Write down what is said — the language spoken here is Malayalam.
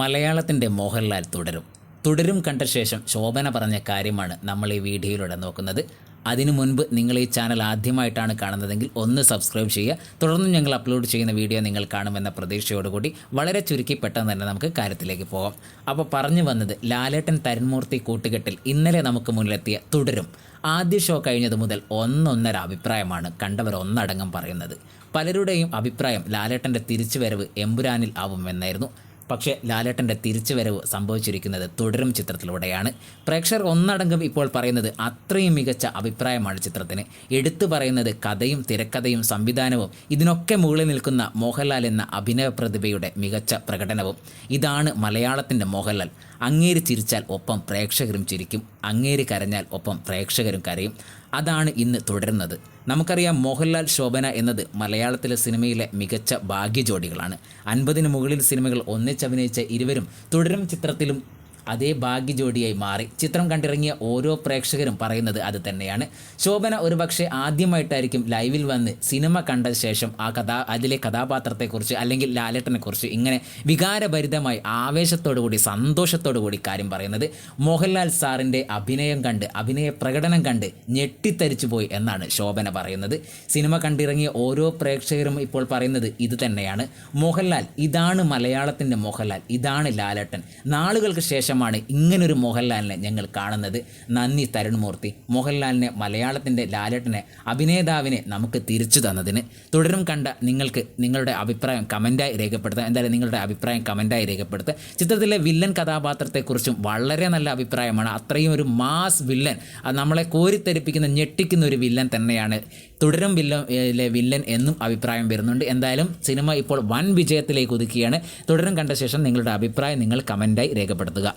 മലയാളത്തിന്റെ മോഹൻലാൽ തുടരും. തുടരും കണ്ട ശേഷം ശോഭന പറഞ്ഞ കാര്യമാണ് നമ്മൾ ഈ വീഡിയോയിലൂടെ നോക്കുന്നത്. അതിനു മുൻപ് നിങ്ങൾ ഈ ചാനൽ ആദ്യമായിട്ടാണ് കാണുന്നതെങ്കിൽ ഒന്ന് സബ്സ്ക്രൈബ് ചെയ്യുക. തുടർന്നും ഞങ്ങൾ അപ്ലോഡ് ചെയ്യുന്ന വീഡിയോ നിങ്ങൾ കാണുമെന്ന പ്രതീക്ഷയോടുകൂടി വളരെ ചുരുക്കി പെട്ടെന്ന് തന്നെ നമുക്ക് കാര്യത്തിലേക്ക് പോകാം. അപ്പോൾ പറഞ്ഞു വന്നത് ലാലേട്ടൻ തരുൺമൂർത്തി കൂട്ടുകെട്ടിൽ ഇന്നലെ നമുക്ക് മുന്നിലെത്തിയ തുടരും. ആദ്യ ഷോ കഴിഞ്ഞത് മുതൽ ഒന്നൊന്നര അഭിപ്രായമാണ് കണ്ടവർ ഒന്നടങ്കം പറയുന്നത്. പലരുടെയും അഭിപ്രായം ലാലേട്ടന്റെ തിരിച്ചുവരവ് എമ്പുരാനിൽ ആവുമെന്നായിരുന്നു. പക്ഷേ ലാലേട്ടന്റെ തിരിച്ചുവരവ് സംഭവിച്ചിരിക്കുന്നത് തുടരും ചിത്രത്തിലൂടെയാണ്. പ്രേക്ഷകർ ഒന്നടങ്കം ഇപ്പോൾ പറയുന്നത് അത്രയും മികച്ച അഭിപ്രായമാണ് ചിത്രത്തിന്. എടുത്തു പറയുന്നത് കഥയും തിരക്കഥയും സംവിധാനവും ഇതിനൊക്കെ മുകളിൽ നിൽക്കുന്ന മോഹൻലാൽ എന്ന അഭിനയ പ്രതിഭയുടെ മികച്ച പ്രകടനവും. ഇതാണ് മലയാളത്തിന്റെ മോഹൻലാൽ. അങ്ങേര് ചിരിച്ചാൽ ഒപ്പം പ്രേക്ഷകരും ചിരിക്കും. അങ്ങേര് കരഞ്ഞാൽ ഒപ്പം പ്രേക്ഷകരും കരയും. അതാണ് ഇന്ന് തുടരുന്നത്. നമുക്കറിയാം മോഹൻലാൽ ശോഭന എന്നത് മലയാളത്തിലെ സിനിമയിലെ മികച്ച ഭാഗ്യജോഡികളാണ്. അൻപതിന് മുകളിൽ സിനിമകൾ ഒന്നിച്ചഭിനയിച്ച ഇരുവരും തുടരും ചിത്രത്തിലും അതേ ഭാഗ്യ ജോഡിയായി മാറി. ചിത്രം കണ്ടിറങ്ങിയ ഓരോ പ്രേക്ഷകരും പറയുന്നത് അത് തന്നെയാണ്. ശോഭന ഒരുപക്ഷെ ആദ്യമായിട്ടായിരിക്കും ലൈവിൽ വന്ന് സിനിമ കണ്ട ശേഷം ആ കഥാ അതിലെ കഥാപാത്രത്തെക്കുറിച്ച് അല്ലെങ്കിൽ ലാലേട്ടനെക്കുറിച്ച് ഇങ്ങനെ വികാരഭരിതമായി ആവേശത്തോടു കൂടി സന്തോഷത്തോടു കൂടി കാര്യം പറയുന്നത് മോഹൻലാൽ സാറിന്റെ അഭിനയം കണ്ട് അഭിനയ പ്രകടനം കണ്ട് ഞെട്ടിത്തരിച്ചു പോയി എന്നാണ് ശോഭന പറയുന്നത്. സിനിമ കണ്ടിറങ്ങിയ ഓരോ പ്രേക്ഷകരും ഇപ്പോൾ പറയുന്നത് ഇത് തന്നെയാണ്. മോഹൻലാൽ ഇതാണ് മലയാളത്തിന്റെ മോഹൻലാൽ ഇതാണ് ലാലേട്ടൻ. നാളുകൾക്ക് ശേഷമാണ് ഇങ്ങനൊരു മോഹൻലാലിനെ ഞങ്ങൾ കാണുന്നത്. നന്ദി തരുൺമൂർത്തി. മോഹൻലാലിനെ മലയാളത്തിന്റെ ലാലേട്ടനെ അഭിനേതാവിനെ നമുക്ക് തിരിച്ചു തന്നതിന്. തുടരും കണ്ട നിങ്ങൾക്ക് നിങ്ങളുടെ അഭിപ്രായം കമന്റായി രേഖപ്പെടുത്താം. എന്തായാലും നിങ്ങളുടെ അഭിപ്രായം കമന്റായി രേഖപ്പെടുത്തുക. ചിത്രത്തിലെ വില്ലൻ കഥാപാത്രത്തെക്കുറിച്ചും വളരെ നല്ല അഭിപ്രായമാണ്. അത്രയും ഒരു മാസ് വില്ലൻ നമ്മളെ കോരിത്തെരിപ്പിക്കുന്ന ഞെട്ടിക്കുന്ന ഒരു വില്ലൻ തന്നെയാണ്. തുടരും വില്ലൻ വില്ലൻ എന്നും അഭിപ്രായം വരുന്നുണ്ട്. എന്തായാലും സിനിമ ഇപ്പോൾ വൻ വിജയത്തിലേക്ക് ഒതുക്കിയാണ് തുടരും കണ്ട ശേഷം നിങ്ങളുടെ അഭിപ്രായം നിങ്ങൾ കമന്റായി രേഖപ്പെടുത്തുക.